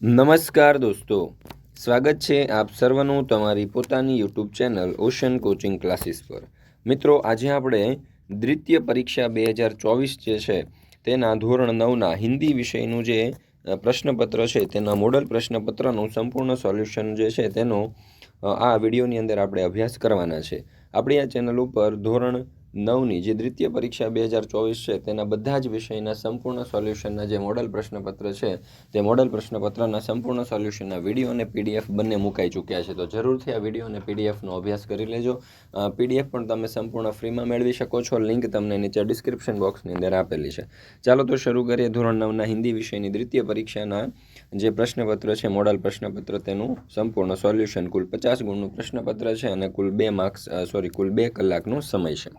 નમસ્કાર દોસ્તો. સ્વાગત છે આપ સર્વનું તમારી પોતાની YouTube channel ocean coaching classes પર. મિત્રો, આજે આપણે દ્વિતીય પરીક્ષા બે હજાર ચોવીસ જે છે, તેના ધોરણ નવના હિન્દી વિષયનું જે પ્રશ્નપત્ર છે, તેના મોડલ પ્રશ્નપત્રનું સંપૂર્ણ સોલ્યુશન જે છે, તેનો આ વિડીયોની અંદર આપણે અભ્યાસ કરવાના છે. આપણી આ ચેનલ ઉપર ધોરણ નવની જે દ્વિતીય પરીક્ષા બે હજાર ચોવીસ છે, તેના બધા જ વિષયના સંપૂર્ણ સોલ્યુશનના જે મોડલ પ્રશ્નપત્ર છે, તે મોડલ પ્રશ્નપત્રના સંપૂર્ણ સોલ્યુશનના વીડિયો અને પીડીએફ બંને મુકાઈ ચૂક્યા છે. તો જરૂરથી આ વીડિયો અને પીડીએફનો અભ્યાસ કરી લેજો. પીડીએફ પણ તમે સંપૂર્ણ ફ્રીમાં મેળવી શકો છો. લિંક તમને નીચે ડિસ્ક્રિપ્શન બોક્સની અંદર આપેલી છે. ચાલો તો શરૂ કરીએ ધોરણ નવના હિન્દી વિષયની દ્વિતીય પરીક્ષાના જે પ્રશ્નપત્ર છે, મોડલ પ્રશ્નપત્ર, તેનું સંપૂર્ણ સોલ્યુશન. કુલ પચાસ ગુણનું પ્રશ્નપત્ર છે અને કુલ બે માર્ક્સ સોરી, કુલ બે કલાકનો સમય છે.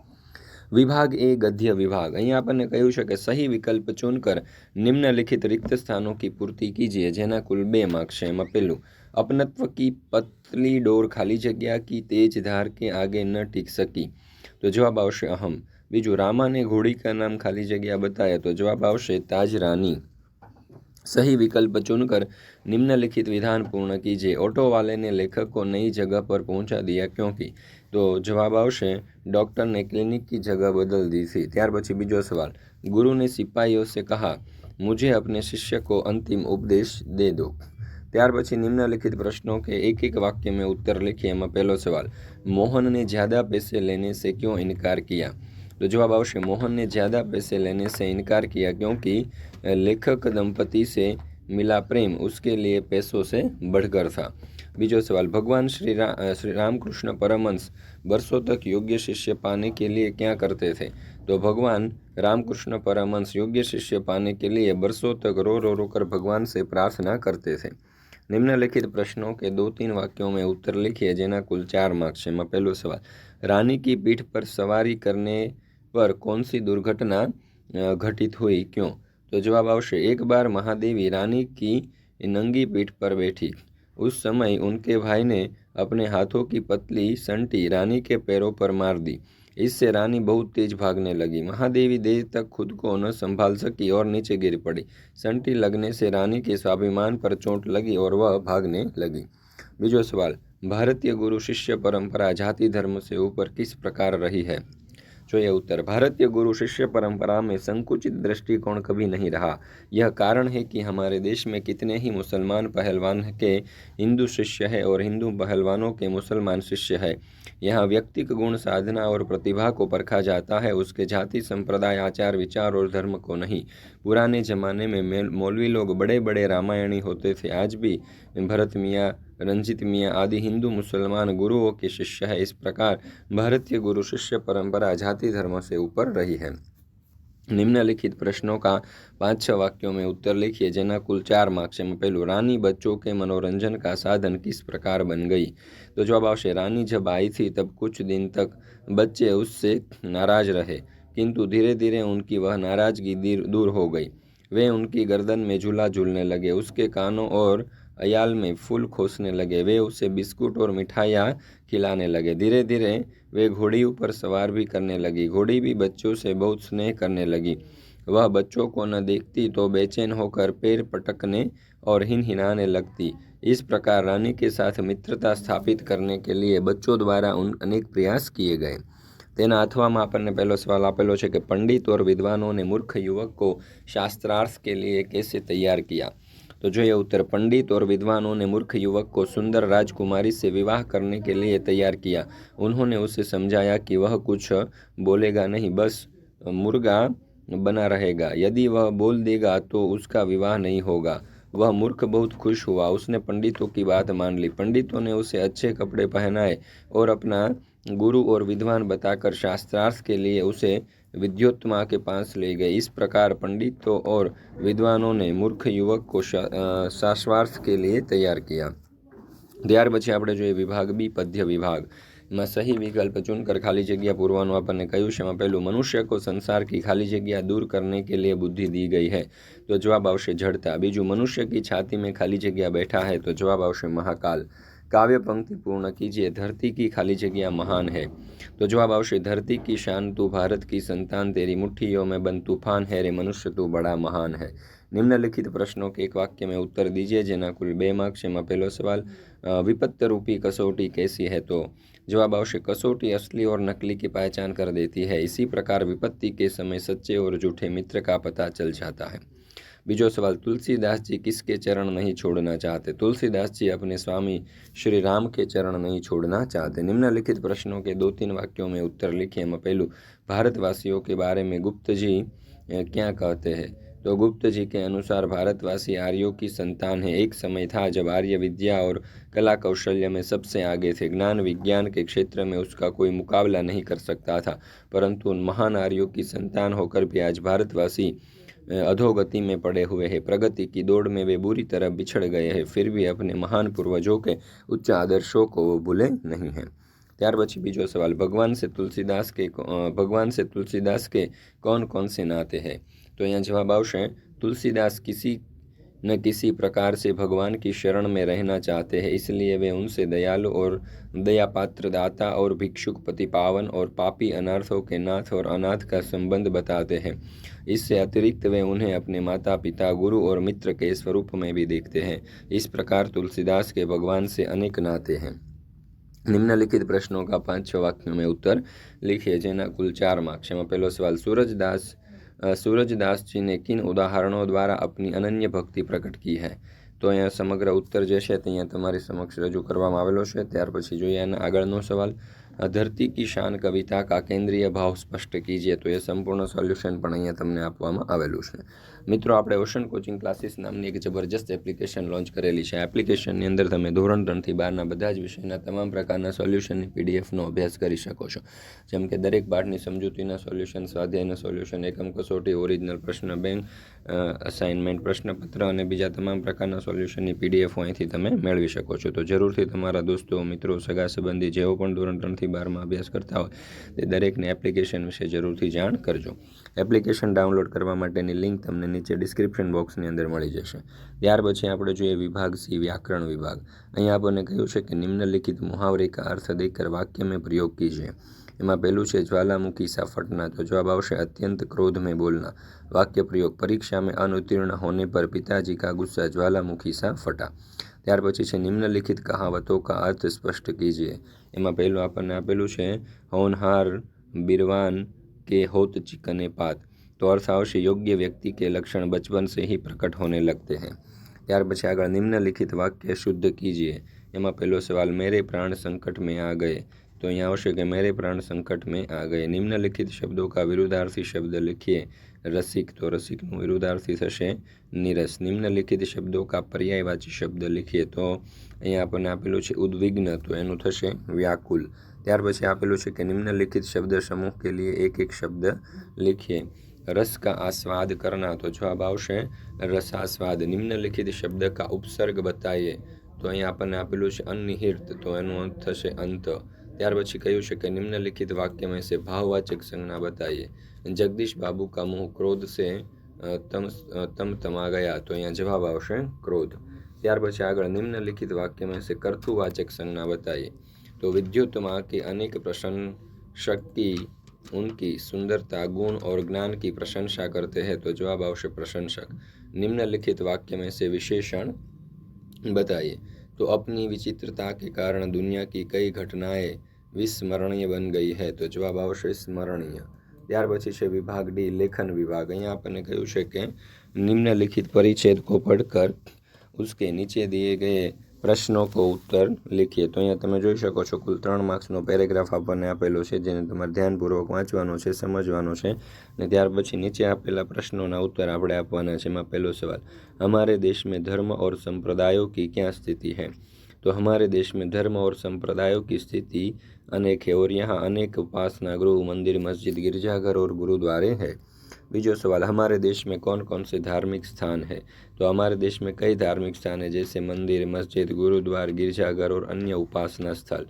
વિભાગ એ ગદ્ય વિભાગ. અહીં આપણને કહ્યું છે કે સહી વિકલ્પ ચૂનકર નિમ્નલિખિત રિક્ત સ્થાનો કી પૂર્તિ કીજીએ, જેના કુલ બે માર્ક્સ છે. એમાં પહેલું, અપનત્વ કી પતલી ડોર ખાલી જગ્યા કી તેજ ધાર કે આગે ન ટીક શકી? તો જવાબ આવશે અહમ. બીજું, રામાને ઘોડી કા નામ ખાલી જગ્યા બતાવે તો જવાબ આવશે તાજ રાની સહી વિકલ્પ चुनकर निम्नलिखित विधान पूर्ण कीजिए ऑटो वाले ने लेखक को नई जगह पर पहुंचा तो जवाब આવશે डॉक्टर ने क्लिनिक की जगह बदल दी थी ત્યાર પછી બીજો સવાલ गुरु ने सिपाहियों से कहा मुझे अपने शिष्य को अंतिम उपदेश दे दो ત્યાર પછી निम्नलिखित प्रश्नों के एक एक वाक्य में उत्तर लिखिए એમાં પહેલો સવાલ मोहन ने ज़्यादा पैसे लेने से क्यों इनकार किया तो जवाब आवश्य मोहन ने ज़्यादा पैसे लेने से इनकार किया क्योंकि लेखक दंपति से मिला प्रेम उसके लिए पैसों से बढ़कर था बीजो सवाल भगवान श्री रा, श्री रामकृष्ण परमहंस बरसों तक योग्य शिष्य पाने के लिए क्या करते थे तो भगवान रामकृष्ण परमहंस योग्य शिष्य पाने के लिए बरसों तक रो रो रो कर भगवान से प्रार्थना करते थे निम्नलिखित प्रश्नों के दो तीन वाक्यों में उत्तर लिखिए જેના કુલ ચાર માર્ક્સ છે એમાં પહેલો સવાલ रानी की पीठ पर सवारी करने पर कौन सी दुर्घटना अ, घटित हुई क्यों तो जवाब आवश्य एक बार महादेवी रानी की नंगी पीठ पर बैठी उस समय उनके भाई ने अपने हाथों की पतली संटी रानी के पैरों पर मार दी। इससे रानी बहुत तेज भागने लगी। महादेवी देर तक खुद को न संभाल सकी और नीचे गिर पड़ी। संटी लगने से रानी के स्वाभिमान पर चोट लगी और वह भागने लगी। बीजो सवाल, भारतीय गुरु शिष्य परंपरा जाति धर्म से ऊपर किस प्रकार रही है? जो यह उत्तर, भारतीय गुरु शिष्य परंपरा में संकुचित दृष्टिकोण कभी नहीं रहा। यह कारण है कि हमारे देश में कितने ही मुसलमान पहलवान के हिंदू शिष्य है और हिंदू पहलवानों के मुसलमान शिष्य है। यहाँ व्यक्तिक गुण, साधना और प्रतिभा को परखा जाता है, उसके जाति, संप्रदाय, आचार, विचार और धर्म को नहीं। पुराने जमाने में मौलवी लोग बड़े बड़े रामायणी होते थे। आज भी भरत मियाँ रंजित मियाँ आदि हिंदू मुसलमान गुरुओं के शिष्य है। इस प्रकार भारतीय गुरु शिष्य परंपरा जाति धर्म से ऊपर रही है। निम्नलिखित प्रश्नों का पाँच छह वाक्यों में उत्तर लिखिए जना कुल चार मार्क्स में पहलू, रानी बच्चों के मनोरंजन का साधन किस प्रकार बन गई? तो जवाब आवश्य रानी जब आई थी, तब कुछ दिन तक बच्चे उससे नाराज़ रहे, किंतु धीरे धीरे उनकी वह नाराज़गी दूर हो गई। वे उनकी गर्दन में झूला झूलने लगे, उसके कानों और अयाल में फूल खोसने लगे वे उसे बिस्कुट और मिठाइयाँ खिलाने लगे धीरे धीरे वे घोड़ी ऊपर सवार भी करने लगी घोड़ी भी बच्चों से बहुत स्नेह करने लगी वह बच्चों को न देखती तो बेचैन होकर पैर पटकने और हिन हिनाने लगती इस प्रकार रानी के साथ मित्रता स्थापित करने के लिए बच्चों द्वारा उन अनेक प्रयास किए गए તેના અથવામાં આપણને પહેલો સવાલ આપેલો છે કે પંડિત और विद्वानों ने मूर्ख युवक को शास्त्रार्थ के लिए कैसे तैयार किया तो जो ये उत्तर पंडित और विद्वानों ने मूर्ख युवक को सुंदर राजकुमारी से विवाह करने के लिए तैयार किया, उन्होंने उसे समझाया कि वह कुछ बोलेगा नहीं, बस मुर्गा बना रहेगा। यदि वह बोल देगा तो उसका विवाह नहीं होगा। वह मूर्ख बहुत खुश हुआ। उसने पंडितों की बात मान ली। पंडितों ने उसे अच्छे कपड़े पहनाए और अपना गुरु और विद्वान बताकर शास्त्रार्थ के लिए उसे विद्योत्मा के पास ले गए इस प्रकार पंडितों और विद्वानों ने मूर्ख युवक को शा- अ, शाश्वार्थ के लिए तैयार किया ત્યાર પછી આપણે જોઈએ વિભાગ બી પદ્ય વિભાગ માં સહી વિકલ્પ चुनकर ખાલી જગ્યા પૂરવાનું આપણને કહ્યું છે એમાં પહેલું મનુષ્ય को संसार की खाली जगह दूर करने के लिए बुद्धि दी गई है તો જવાબ આવશે જડતા બીજું મનુષ્ય की छाती में खाली जगह बैठा है तो जवाब આવશે महाकाल काव्य पंक्ति पूर्ण कीजिए धरती की खाली जगह महान है तो जवाब आवश्य धरती की शान तू भारत की संतान तेरी मुट्ठियों में बन तूफान है रे मनुष्य तू बड़ा महान है निम्नलिखित प्रश्नों के एक वाक्य में उत्तर दीजिए જેના કુલ બે માર્ક્સ એમાં પહેલો સવાલ विपत्त रूपी कसौटी कैसी है तो जवाब आवश्य कसौटी असली और नकली की पहचान कर देती है इसी प्रकार विपत्ति के समय सच्चे और झूठे मित्र का पता चल जाता है बीजो सवाल तुलसीदास जी किसके चरण नहीं छोड़ना चाहते तुलसीदास जी अपने स्वामी श्री राम के चरण नहीं छोड़ना चाहते निम्नलिखित प्रश्नों के दो तीन वाक्यों में उत्तर लिखिए मैं पहलू भारतवासियों के बारे में गुप्त जी क्या कहते हैं तो गुप्त जी के अनुसार भारतवासी आर्यों की संतान है एक समय था जब आर्य विद्या और कला कौशल्य में सबसे आगे थे ज्ञान विज्ञान के क्षेत्र में उसका कोई मुकाबला नहीं कर सकता था परंतु उन महान आर्यों की संतान होकर भी आज भारतवासी अधोगति में पड़े हुए हैं प्रगति की दौड़ में वे बुरी तरह बिछड़ गए हैं फिर भी अपने महान पूर्वजों के उच्च आदर्शों को वो भूले नहीं हैं ત્યાર પછી બીજો સવાલ ભગવાન સે તુલસીદાસ કે ભગવાન સે તુલસીદાસ के कौन कौन से नाते हैं तो यहाँ जवाब आवश्य तुलसीदास किसी न किसी प्रकार से भगवान की शरण में रहना चाहते हैं, इसलिए वे उनसे दयालु और दया पात्र दाता और भिक्षुक पति पावन और पापी अनार्थों के नाथ और अनाथ का संबंध बताते हैं। इससे अतिरिक्त वे उन्हें अपने माता पिता गुरु और मित्र के स्वरूप में भी देखते हैं। इस प्रकार तुलसीदास के भगवान से अनेक नाते हैं। निम्नलिखित प्रश्नों का पाँच छः वाक्यों में उत्तर लिखिए, जेना कुल चार में पहलो सवाल, सूरजदास सूरजदास जी ने किन उदाहरणों द्वारा अपनी अनन्य भक्ति प्रकट की है તો અહીંયા સમગ્ર ઉત્તર જે છે તે અહીંયા તમારી સમક્ષ રજૂ કરવામાં આવેલો છે ત્યાર પછી જોઈએ એના આગળનો સવાલ ધરતી કી શાન કવિતા કા કેન્દ્રીય ભાવ સ્પષ્ટ કીજીએ તો એ સંપૂર્ણ સોલ્યુશન પણ અહીંયા તમને આપવામાં આવેલું છે મિત્રો, આપણે ઓશન કોચિંગ ક્લાસીસ નામની એક જબરજસ્ત એપ્લિકેશન લોન્ચ કરેલી છે. એપ્લિકેશનની અંદર તમે ધોરણ ત્રણથી બારના બધા જ વિષયના તમામ પ્રકારના સોલ્યુશનની પીડીએફનો અભ્યાસ કરી શકો છો. જેમ કે દરેક પાઠની સમજૂતીના સોલ્યુશન સ્વાધ્યાયના સોલ્યુશન એકમ કસોટી ઓરિજિનલ પ્રશ્ન બેંક અસાઇનમેન્ટ પ્રશ્નપત્ર અને બીજા તમામ પ્રકારના સોલ્યુશનની પીડીએફ અહીંથી તમે મેળવી શકો છો. તો જરૂરથી તમારા દોસ્તો, મિત્રો, સગા સંબંધી, જેઓ પણ ધોરણ ત્રણથી બારમાં અભ્યાસ કરતા હોય, તે દરેકને એપ્લિકેશન વિશે જરૂરથી જાણ કરજો. એપ્લિકેશન ડાઉનલોડ કરવા માટેની લિંક તમને નીચે ડિસ્ક્રિપ્શન બોક્સની અંદર મળી જશે. ત્યાર પછી આપણે જોઈએ વિભાગ સી, વ્યાકરણ વિભાગ. અહીંયા આપણને કહ્યું છે કે નિમ્નલિખિત મુહાવરે કા અર્થ દેકર વાક્ય મેં પ્રયોગ કીજે. એમાં પહેલું છે, જ્વાલામુખી સા ફટના તો જવાબ આવશે, અત્યંત ક્રોધ મેં બોલના. વાક્ય પ્રયોગ, પરીક્ષા મેં અનુત્તીર્ણ હોને પર પિતાજી કા ગુસ્સા જ્વાલામુખી સા ફટા ત્યાર પછી છે, નિમ્નલિખિત કહાવતો કા અર્થ સ્પષ્ટ કીજીએ એમાં પહેલું આપણને આપેલું છે, હોનહાર બિરવાન के होत चिकने પાત તો અર્થ આવશે યોગ્ય વ્યક્તિ કે લક્ષણ બચપન સે હી પ્રકટ હોને લગતે હૈ. ત્યાર પછી આગળ નિમ્નલિખિત વાક્ય શુદ્ધ કીજીએ. એમાં પહેલો સવાલ, મેરે પ્રાણ સંકટ મેં આ ગયે? તો અહીંયા આવશે કે, મેરે પ્રાણ સંકટ મેં આ ગયે. નિમ્નલિખિત શબ્દો કા વિરુદ્ધાર્થી શબ્દ લખીએ. રસિક તો રસિકનું વિરુદ્ધાર્થી થશે નીરસ. નિમ્નલિખિત શબ્દો કા પર્યાયવાચી શબ્દ લખીએ તો અહીંયા આપણને આપેલું છે ઉદ્વિગ્ન, તો એનું થશે વ્યાકુલ. ત્યાર પછી આપેલું છે કે નિમ્નલિખિત શબ્દ સમૂહ કે લીએ એક એક શબ્દ લખીએ. રસ કા આસ્વાદ કરના, તો જવાબ આવશે રસાસ્વાદ નિમ્નલિખિત શબ્દ કા ઉપસર્ગ બતાવીએ તો અહીં આપણને આપેલું છે અનિહિર્ત, તો એનું અંત થશે અંત. ત્યાર પછી કહ્યું છે કે નિમ્નલિખિત વાક્યમાં છે ભાવવાચક સંજ્ઞા બતાવીએ જગદીશ બાબુ કા મોહ ક્રોધ છે તમ તમ તમા ગયા, તો અહીંયા જવાબ આવશે ક્રોધ. ત્યાર પછી આગળ નિમ્નલિખિત વાક્યમાં છે કર્તુવાચક સંજ્ઞા બતાવીએ तो विद्युत माँ के अनेक प्रशंसक की उनकी सुंदरता गुण और ज्ञान की प्रशंसा करते हैं तो जवाब आवश्य प्रशंसक निम्नलिखित वाक्य में से विशेषण बताइए तो अपनी विचित्रता के कारण दुनिया की कई घटनाएं विस्मरणीय बन गई है तो जवाब आवश्य स्मरणीय ત્યાર પછી છે વિભાગ ડી લેખન વિભાગ અહીંયા આપણને કહ્યું છે કે નિમ્નલિખિત પરિચ્છેદ को पढ़कर उसके नीचे दिए गए પ્રશ્નો કો ઉત્તર લીખીએ તો અહીંયા તમે જોઈ શકો છો કુલ ત્રણ માર્ક્સનો પેરેગ્રાફ આપણને આપેલો છે જેને તમારે ધ્યાનપૂર્વક વાંચવાનો છે સમજવાનો છે અને ત્યાર પછી નીચે આપેલા પ્રશ્નોના ઉત્તર આપણે આપવાના છે એમાં પહેલો સવાલ हमारे देश में धर्म और संप्रदायों की क्या स्थिति है तो हमारे देश में धर्म और संप्रदायों की स्थिति अनेक है और यहाँ अनेक उपासना गृह मंदिर मस्जिद गिरजाघर और गुरुद्वारे हैं बीजो सवाल हमारे देश में कौन कौन से धार्मिक स्थान है? तो हमारे देश में कई धार्मिक स्थान है, जैसे मंदिर, मस्जिद, गुरुद्वार, गिरजाघर और अन्य उपासना स्थल।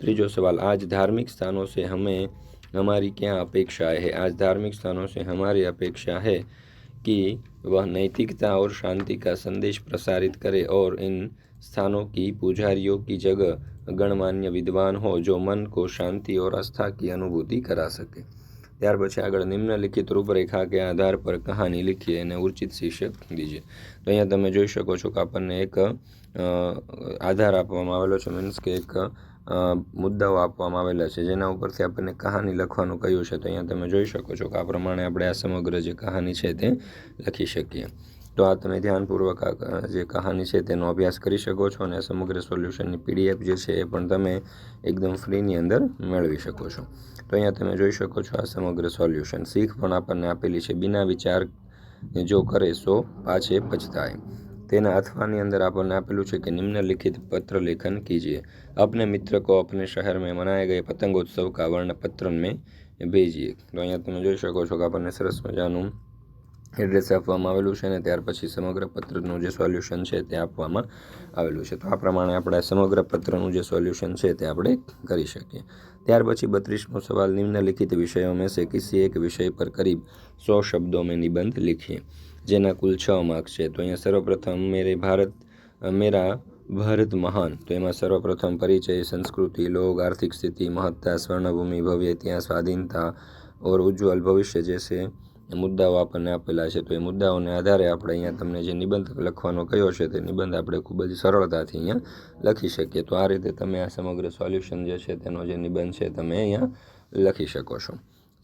त्रीजो सवाल आज धार्मिक स्थानों से हमें हमारी क्या अपेक्षाएँ है? आज धार्मिक स्थानों से हमारी अपेक्षा है कि वह नैतिकता और शांति का संदेश प्रसारित करे और इन स्थानों की पुजारियों की जगह गणमान्य विद्वान हो, जो मन को शांति और आस्था की अनुभूति करा सके। ત્યાર પછી આગળ નિમ્નલિખિત રૂપરેખા કે આધાર પર કહાની લીખીએ અને ઉચિત શીર્ષક દીજીએ તો અહીંયા તમે જોઈ શકો છો કે આપણને એક આધાર આપવામાં આવેલો છે મીન્સ કે એક મુદ્દાઓ આપવામાં આવેલા છે. જેના ઉપરથી આપણને કહાની લખવાનું કહ્યું છે. તો અહીંયા તમે જોઈ શકો છો કે આ પ્રમાણે આપણે આ સમગ્ર જે કહાની છે તે લખી શકીએ. તો આ તમે ધ્યાનપૂર્વક આ જે કહાની છે તેનો અભ્યાસ કરી શકો છો અને સમગ્ર સોલ્યુશનની પીડીએફ જે છે એ પણ તમે એકદમ ફ્રીની અંદર મેળવી શકો છો. તો અહીંયા તમે જોઈ શકો છો આ સમગ્ર સોલ્યુશન. શીખ પણ આપણને આપેલી છે, બિના વિચાર જો કરે સો પાછે પછતાય. તેના અથવાની અંદર આપણને આપેલું છે કે, નિમ્નલિખિત પત્ર લેખન કીજીએ. આપને મિત્ર કો આપને શહેર મેં મનાએ ગયે પતંગોત્સવ કા વર્ણ પત્ર મેં ભેજીએ. તો અહીંયા તમે જોઈ શકો છો કે આપણને સરસ મજાનું એડ્રેસ આપવામાં આવેલું છે અને ત્યાર પછી સમગ્ર પત્રનું જે સોલ્યુશન છે તે આપવામાં આવેલું છે. તો આ પ્રમાણે આપણે સમગ્ર પત્રનું જે સોલ્યુશન છે તે આપણે કરી શકીએ. ત્યાર પછી બત્રીસમો સવાલ, નિમ્નલિખિત વિષયો મેં સે કિસી એક વિષય પર કરીબ સો શબ્દો મેં નિબંધ લીખીએ જેના કુલ છ માર્ક છે. તો અહીંયા સર્વપ્રથમ, મેરે ભારત, મેરા ભારત મહાન. તો એમાં સર્વપ્રથમ, પરિચય, સંસ્કૃતિ લોક આર્થિક સ્થિતિ, મહત્તા, સ્વર્ણભૂમિ, ભવ્ય ત્યાં સ્વાધીનતા ઓર ઉજ્જવલ ભવિષ્ય જે છે મુદ્દાઓ આપણને આપેલા છે. તો એ મુદ્દાઓને આધારે આપણે અહીંયા તમને જે નિબંધ લખવાનો કયો છે તે નિબંધ આપણે ખૂબ જ સરળતાથી અહીંયા લખી શકીએ. તો આ રીતે તમે આ સમગ્ર સોલ્યુશન જે છે તેનો જે નિબંધ છે તમે અહીંયા લખી શકો છો.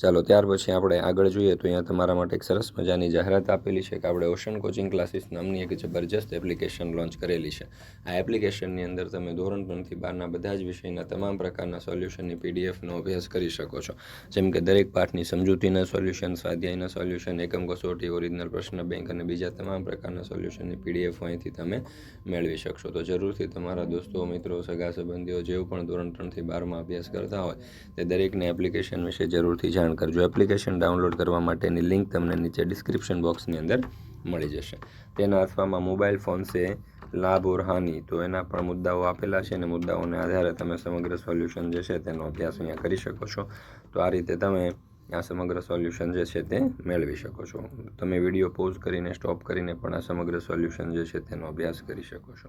ચાલો, ત્યાર પછી આપણે આગળ જોઈએ તો અહીંયા તમારા માટે એક સરસ મજાની જાહેરાત આપેલી છે કે આપણે ઓશન કોચિંગ ક્લાસીસ નામની એક જબરજસ્ત એપ્લિકેશન લોન્ચ કરેલી છે. આ એપ્લિકેશનની અંદર તમે ધોરણ ત્રણથી બારના બધા જ વિષયના તમામ પ્રકારના સોલ્યુશનની પીડીએફનો અભ્યાસ કરી શકો છો. જેમ કે દરેક પાઠની સમજૂતીના સોલ્યુશન, સ્વાધ્યાયના સોલ્યુશન, એકમ કસોટી, ઓરિજિનલ પ્રશ્ન બેંક અને બીજા તમામ પ્રકારના સોલ્યુશનની પીડીએફ અહીંથી તમે મેળવી શકશો. તો જરૂરથી તમારા દોસ્તો, મિત્રો સગા સંબંધીઓ જેવું પણ ધોરણ ત્રણથી બારમાં અભ્યાસ કરતા હોય તે દરેકને એપ્લિકેશન વિશે જરૂરથી જાણ કરજો. એપ્લિકેશન ડાઉનલોડ કરવા માટેની લિંક તમને નીચે ડિસ્ક્રિપ્શન બોક્સની અંદર મળી જશે. તેના અથવામાં મોબાઈલ ફોન છે, લાભ ઓર હાનિ. તો એના પણ મુદ્દાઓ આપેલા છે અને મુદ્દાઓને આધારે તમે સમગ્ર સોલ્યુશન જે છે તેનો અભ્યાસ અહીંયા કરી શકો છો. તો આ રીતે તમે આ સમગ્ર સોલ્યુશન જે છે તે મેળવી શકો છો. તમે વીડિયો પોઝ કરીને, સ્ટોપ કરીને પણ આ સમગ્ર સોલ્યુશન જે છે તેનો અભ્યાસ કરી શકો છો.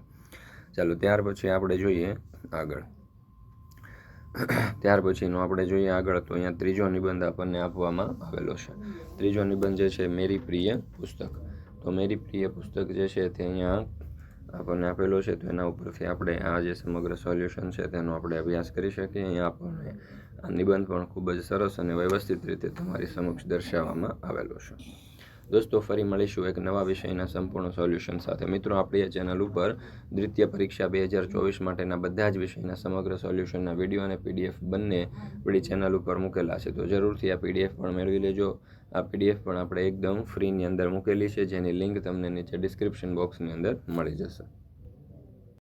ચાલો, ત્યાર પછી આપણે જોઈએ આગળ. ત્યાર પછીનો આપણે જોઈએ આગળ, તો અહીંયા ત્રીજો નિબંધ આપણને આપવામાં આવેલો છે. ત્રીજો નિબંધ જે છે, મેરી પ્રિય પુસ્તક. તો મેરી પ્રિય પુસ્તક જે છે, તે અહીંયા આપણને આપેલો છે, તો એના ઉપરથી આપણે આ જે સમગ્ર સોલ્યુશન છે, તેનો આપણે અભ્યાસ કરી શકીએ. અહીંયા આપણને આ નિબંધ પણ ખૂબ જ સરસ અને વ્યવસ્થિત રીતે તમારી સમક્ષ દર્શાવવામાં આવેલો છે. દોસ્તો, ફરી મળીશું એક નવા વિષયના સંપૂર્ણ સોલ્યુશન સાથે. મિત્રો, આપણી ચેનલ ઉપર દ્વિતીય પરીક્ષા બે હજાર ચોવીસ માટેના બધા જ વિષયના સમગ્ર સોલ્યુશનના વીડિયો અને પીડીએફ બંને આપણી ચેનલ ઉપર મૂકેલા છે. તો જરૂરથી આ પીડીએફ પણ મેળવી લેજો. આ પીડીએફ પણ આપણે એકદમ ફ્રીની અંદર મૂકેલી છે, જેની લિંક તમને નીચે ડિસ્ક્રિપ્શન બોક્સની અંદર મળી જશે.